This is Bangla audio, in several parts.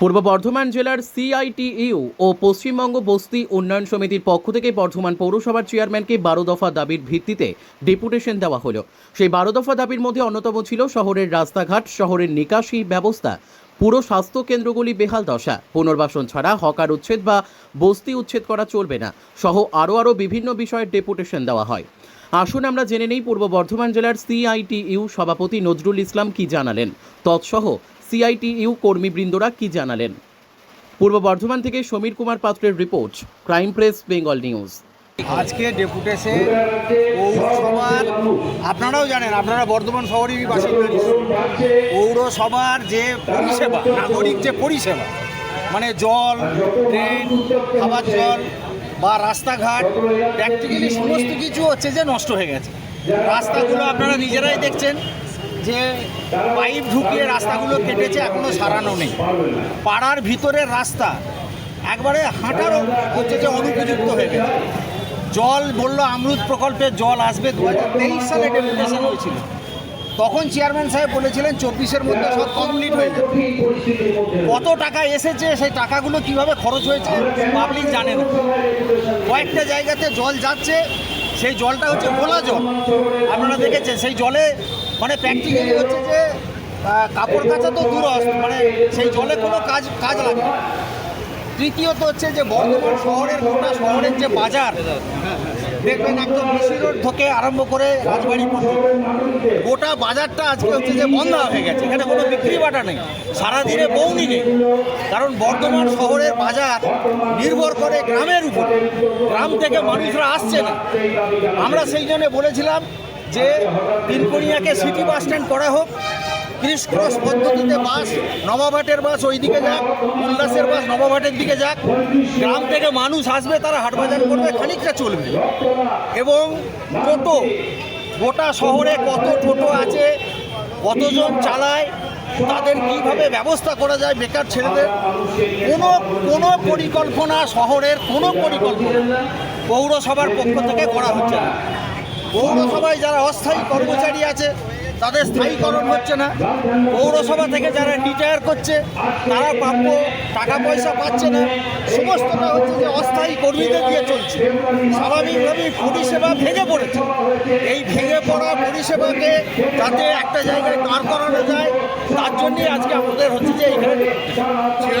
পূর্ব বর্ধমান জেলার সিআইটিইউ ও পশ্চিমবঙ্গ বস্তি উন্নয়ন সমিতির পক্ষ থেকে বর্ধমান পৌরসভার চেয়ারম্যানকে বারো দফা দাবির ভিত্তিতে ডেপুটেশন দেওয়া হলো। সেই বারো দফা দাবির মধ্যে অন্যতম ছিল শহরের রাস্তাঘাট, শহরের নিকাশি ব্যবস্থা, পুরো স্বাস্থ্য কেন্দ্রগুলি বেহাল দশা, পুনর্বাসন ছাড়া হকার উচ্ছেদ বা বস্তি উচ্ছেদ করা চলবে না, সহ আরও আরও বিভিন্ন বিষয়ের ডেপুটেশন দেওয়া হয়। আসুন আমরা জেনে নেই পূর্ব বর্ধমান জেলার সিআইটিইউ সভাপতি নজরুল ইসলাম কি জানালেন। তৎসহ সিআইটিইউ কর্মীবৃন্দরা কি জানালেন। পূর্ব বর্ধমান থেকে সমীর কুমার পাত্রের report, crime press, Bengal news. আজকে ডেপুটেশে পৌরসভার আপনারাও জানেন, আপনারা বর্ধমান শহরেরই বাসিন্দা পৌরসভার যে পরিষেবা, নাগরিক যে পরিষেবা মানে জল, ট্রেন, খাবার জল বা রাস্তাঘাট প্র্যাকটিক্যালি সমস্ত কিছু হচ্ছে যে নষ্ট হয়ে গেছে। রাস্তাগুলো আপনারা নিজেরাই দেখছেন যে পাইপ ঢুকিয়ে রাস্তাগুলো কেটেছে এখনও সারানো নেই। পাড়ার ভিতরের রাস্তা একবারে হাঁটারও হচ্ছে যে অনুপযুক্ত হয়ে গেছে। জল বলল আমরুদ প্রকল্পে জল আসবে। দু হাজার তেইশ সালে ডেপুটেশন হয়েছিল। তখন চেয়ারম্যান সাহেব বলেছিলেন চব্বিশের মধ্যে সব কমপ্লিট হয়ে যাবে। কত টাকা এসেছে, সেই টাকাগুলো কীভাবে খরচ হয়েছে পাবলিক জানে না। কয়েকটা জায়গাতে জল যাচ্ছে, সেই জলটা হচ্ছে গোলা জল। আপনারা দেখেছেন, সেই জলে মানে প্র্যাকটিক্যালি হচ্ছে যে কাপড় কাচা তো দূর মানে সেই জলে কোনো কাজ কাজ লাগে তৃতীয়ত হচ্ছে যে বর্ধমান শহরের গোটা শহরের যে বাজার দেখবেন একদম বিসি রোড থেকে আরম্ভ করে রাজবাড়ি গোটা বাজারটা আজকে হচ্ছে যে বন্ধ হয়ে গেছে। এখানে কোনো বিক্রি বাটা নেই। সারাদিনে বৌনি নেই। কারণ বর্ধমান শহরের বাজার নির্ভর করে গ্রামের উপর। গ্রাম থেকে মানুষরা আসছে না। আমরা সেই জন্য বলেছিলাম যে তিনকোনিয়াকে সিটি বাস স্ট্যান্ড করা হোক। ক্রিস ক্রস পদ্ধতিতে বাস, নবাবহাটের বাস ওই দিকে যাক, উল্লাসের বাস, নবাবহাটের দিকে যাক। গ্রাম থেকে মানুষ আসবে, তারা হাটবাজার করবে, খানিকটা চলবে। এবং টোটো, গোটা শহরে কত টোটো আছে, কতজন চালায়, তাদের কীভাবে ব্যবস্থা করা যায়, বেকার ছেলেদের, কোনো কোনো পরিকল্পনা শহরের, কোনো পরিকল্পনা পৌরসভার পক্ষ থেকে করা হচ্ছে না। পৌরসভায় যারা অস্থায়ী কর্মচারী আছে তাদের স্থায়ীকরণ হচ্ছে না। পৌরসভা থেকে যারা রিটায়ার করছে, তারা প্রাপ্য টাকা পয়সা পাচ্ছে না। সমস্তটা হচ্ছে যে অস্থায়ী কর্মীদের দিয়ে চলছে। স্বাভাবিকভাবেই পরিষেবা ভেঙে পড়েছে। এই ভেঙে পড়া পরিষেবাকে যাতে একটা জায়গায় দাঁড় করানো যায়, তার জন্যই আজকে আমাদের হচ্ছে যে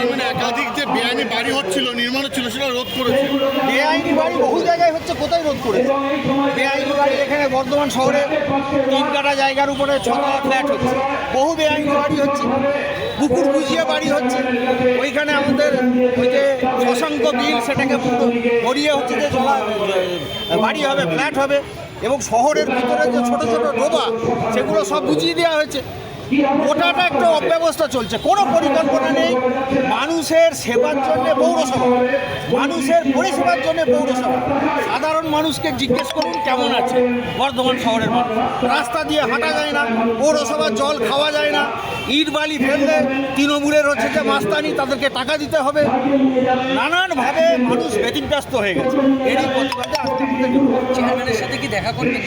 এখানে একাধিক বেআইনি বাড়ি হচ্ছিল, নির্মাণ হচ্ছিল, সেটা রোধ করেছে। বেআইনি বাড়ি বহু জায়গায় হচ্ছে, কোথায় রোধ করেছে? বেআইনি বাড়ি এখানে বর্ধমান শহরে তিন কাটা জায়গার উপরে ছতলা ফ্ল্যাট হচ্ছে। বহু বেআইনি বাড়ি হচ্ছে। পুকুর বুঝিয়ে বাড়ি হচ্ছে। ওইখানে আমাদের ওই যে শশাঙ্ক বিল, সেটাকে ভরিয়ে হচ্ছে যে বাড়ি হবে, ফ্ল্যাট হবে। এবং শহরের ভিতরে যে ছোট ছোট ডোবা, সেগুলো সব বুঝিয়ে দেওয়া হয়েছে। গোটাটা একটা অব্যবস্থা চলছে। কোনো পরিকল্পনা নেই। মানুষের সেবার জন্য পৌরসভা। মানুষের পরিষেবার জন্য পৌরসভা। সাধারণ মানুষকে জিজ্ঞেস করুন কেমন আছে? বর্ধমান শহরের মানুষ। রাস্তা দিয়ে হাঁটা যায় না। পৌরসভার জল খাওয়া যায় না। ইট বালি ফেললে তৃণমূলের হচ্ছে যে মাস্তানি তাদেরকে টাকা দিতে হবে। নানানভাবে মানুষ ব্যতিব্যস্ত হয়ে গেছে। এরই প্রতিবাদে চেয়ারম্যানের সাথে কি দেখা করবেন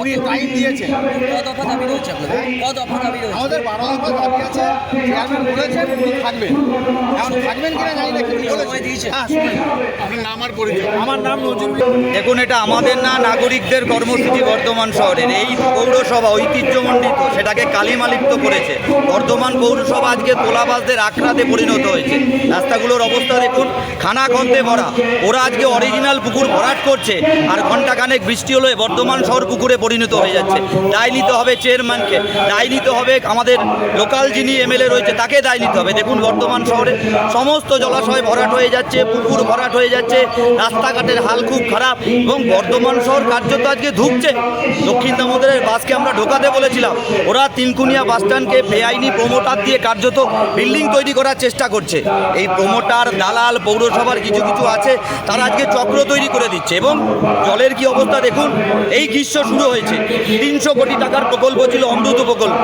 উনি টাইম দিয়েছে? ক দফা দাবি রয়েছে আপনাদের? ক দফা দাবি রয়েছে আমাদের বারো দফা দাবি আছে চেয়ারম্যান বলেছেন উনি থাকবেন এখন থাকবেন কিনা জানি না কিন্তু সময় দিয়েছে? হ্যাঁ সময় দিয়েছে। আপনার নাম আর পরিচয়। আমার নাম নজরুল দেখুন এটা আমাদের না নাগরিকদের কর্মসূচি বর্ধমান শহরের। এই পৌরসভা ঐতিহ্যমণ্ডিত সেটাকে কালিমালিপ্ত করেছে। বর্ধমান পৌরসভা আজকে তোলাবাসদের আখড়াতে পরিণত হয়েছে। রাস্তাগুলোর অবস্থা দেখুন খানা খন্দে ভরা। ওরা আজকে অরিজিনাল পুকুর ভরাট করছে আর ঘন্টাখানেক বৃষ্টি হলে বর্ধমান শহর পুকুরে পরিণত হয়ে যাচ্ছে। দায় নিতে হবে চেয়ারম্যানকে দায় নিতে হবে, আমাদের লোকাল যিনি এমএলএ রয়েছে, তাকে দায় নিতে হবে। দেখুন বর্ধমান শহরে সমস্ত জলাশয় ভরাট হয়ে যাচ্ছে, পুকুর ভরাট হয়ে যাচ্ছে, রাস্তাঘাটের হাল খুব খারাপ এবং বর্ধমান শহর কার্যত আজকে ধুকছে। দক্ষিণ দামোদরের বাসকে আমরা ঢোকাতে বলেছিলাম। ওরা তিনকুনিয়া বাস স্ট্যান্ডকে বেআইনি প্রমোটার দিয়ে কার্যত বিল্ডিং তৈরি করার চেষ্টা করছে। এই প্রমোটার, দালাল, পৌরসভার কিছু কিছু আছে, তারা আজকে চক্র তৈরি করে দিচ্ছে এবং জলের কি অবস্থা দেখুন, এই গ্রীষ্ম শুরু হয়েছে। তিনশো কোটি টাকার প্রকল্প ছিল অমৃত প্রকল্প।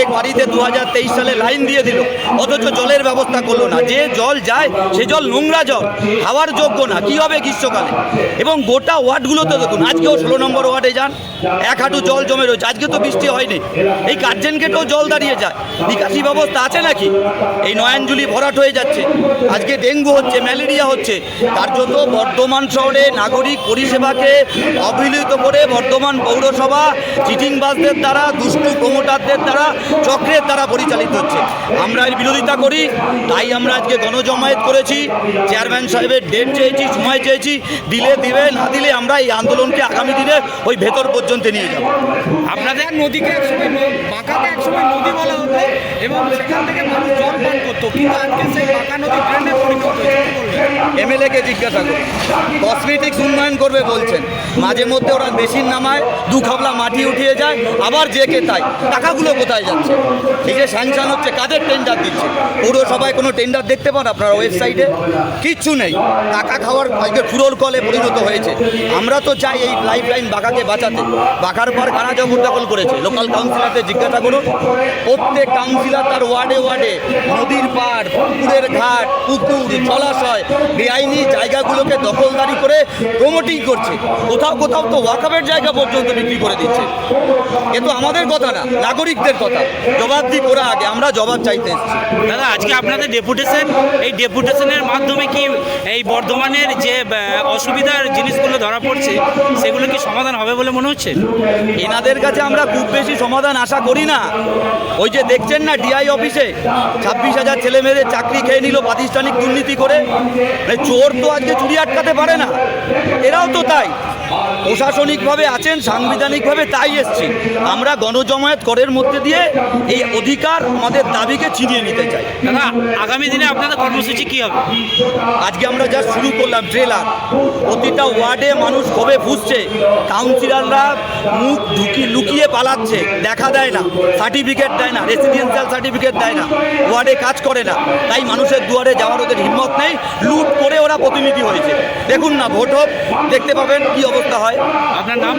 প্রত্যেক বাড়িতে দু হাজার তেইশ সালে লাইন দিয়ে দিল। অথচ জলের ব্যবস্থা করল না। যে জল যায়, সে জল নোংরা জল। খাওয়ার যোগ্য না। কি হবে গ্রীষ্মকালে? এবং গোটা ওয়ার্ডগুলোতে দেখুন, আজকেও ষোলো নম্বর ওয়ার্ডে যান। এক হাঁটু জল জমে রয়েছে। আজকে তো বৃষ্টি হয়নি। এই গার্জেন গেটেও জল দাঁড়িয়ে যায়। নিকাশি ব্যবস্থা আছে নাকি? এই নয়নজুলি ভরাট হয়ে যাচ্ছে। আজকে ডেঙ্গু হচ্ছে, ম্যালেরিয়া হচ্ছে। তার জন্য বর্ধমান শহরে নাগরিক পরিষেবাকে অবহেলিত করে বর্ধমান পৌরসভা চিটিংবাজদের দ্বারা, দুষ্টু প্রমোটারদের দ্বারা চক্রের দ্বারা পরিচালিত হচ্ছে। আমরা এর বিরোধিতা করি তাই আমরা আজকে গণজমায়েত করেছি। চেয়ারম্যান সাহেবের ডেট চেয়েছি সময় চেয়েছি। দিলে দিবে না দিলে আমরা এই আন্দোলনকে আগামী দিনে ওই ভেতর পর্যন্ত নিয়ে যাব। আপনাদের নদীকে একসময় নদী বলা হতো এবং সেখান থেকে মানুষ জল পান করতো। কিন্তু আজকে সেই বাঁকা নদী পরিণত এমএলএকে জিজ্ঞাসা করুন। কসমেটিক্স উন্নয়ন করবে বলছেন। মাঝে মধ্যে ওরা মেশিন নামায় দু খাবলা মাটি উঠিয়ে যায় আবার যে কে তাই। টাকাগুলো কোথায় যাচ্ছে এই যে স্যাংশন হচ্ছে, কাদের টেন্ডার দিচ্ছে? পৌরসভায় কোনো টেন্ডার দেখতে পান আপনার ওয়েবসাইটে কিচ্ছু নেই। টাকা খাওয়ার আজকে ফুরোর কলে পরিণত হয়েছে। আমরা তো চাই এই লাইফ লাইন বাঁকাকে বাঁচাতে। বাঘার পর কারা জবরদখল করেছে? লোকাল কাউন্সিলরদের জিজ্ঞাসা করুন। প্রত্যেক কাউন্সিলার তার ওয়ার্ডে ওয়ার্ডে নদীর পাড়, পুকুরের ঘাট, পুকুর, জলাশয়, বেআইনি জায়গাগুলোকে দখলদারি করে প্রমোটিং করছে। কোথাও কোথাও তো ওয়াকাবের জায়গা পর্যন্ত বিক্রি করে দিচ্ছে। এ তো আমাদের কথা না, নাগরিকদের কথা। জবাব দিক ওরা আগে আমরা জবাব চাইতে এসেছি। দাদা আজকে আপনাদের ডেপুটেশন এই ডেপুটেশনের মাধ্যমে কি এই বর্ধমানের যে অসুবিধার জিনিসগুলো ধরা পড়ছে সেগুলো কি সমাধান হবে বলে মনে হচ্ছে? এনাদের কাছে আমরা খুব বেশি সমাধান আশা করি না। ওই যে দেখছেন না ডিআই অফিসে ছাব্বিশ হাজার ছেলে মেয়েদের চাকরি খেয়ে নিল প্রাতিষ্ঠানিক দুর্নীতি করে। মানে চোর তো আজকে চুরি আটকাতে পারে না। এরাও তো তাই। প্রশাসনিকভাবে আছেন সাংবিধানিকভাবে তাই এসছি আমরা গণজমায়েত করের মধ্যে দিয়ে এই অধিকার আমাদের দাবিকে ছিনিয়ে নিতে চাই। দাদা আগামী দিনে আপনাদের কর্মসূচি কি হবে? আজকে আমরা যা শুরু করলাম ট্রেলার প্রতিটা ওয়ার্ডে মানুষ কবে ফুসছে। কাউন্সিলররা মুখ ঢুকি লুকিয়ে পালাচ্ছে দেখা দেয় না সার্টিফিকেট দেয় না রেসিডেন্সিয়াল সার্টিফিকেট দেয় না ওয়ার্ডে কাজ করে না। তাই মানুষের দুয়ারে যাওয়ার ওদের হিম্মত নেই লুট করে ওরা প্রতিনিধি হয়েছে। দেখুন না ভোট হোক দেখতে পাবেন কি অবস্থা। হয়। আপনার নাম?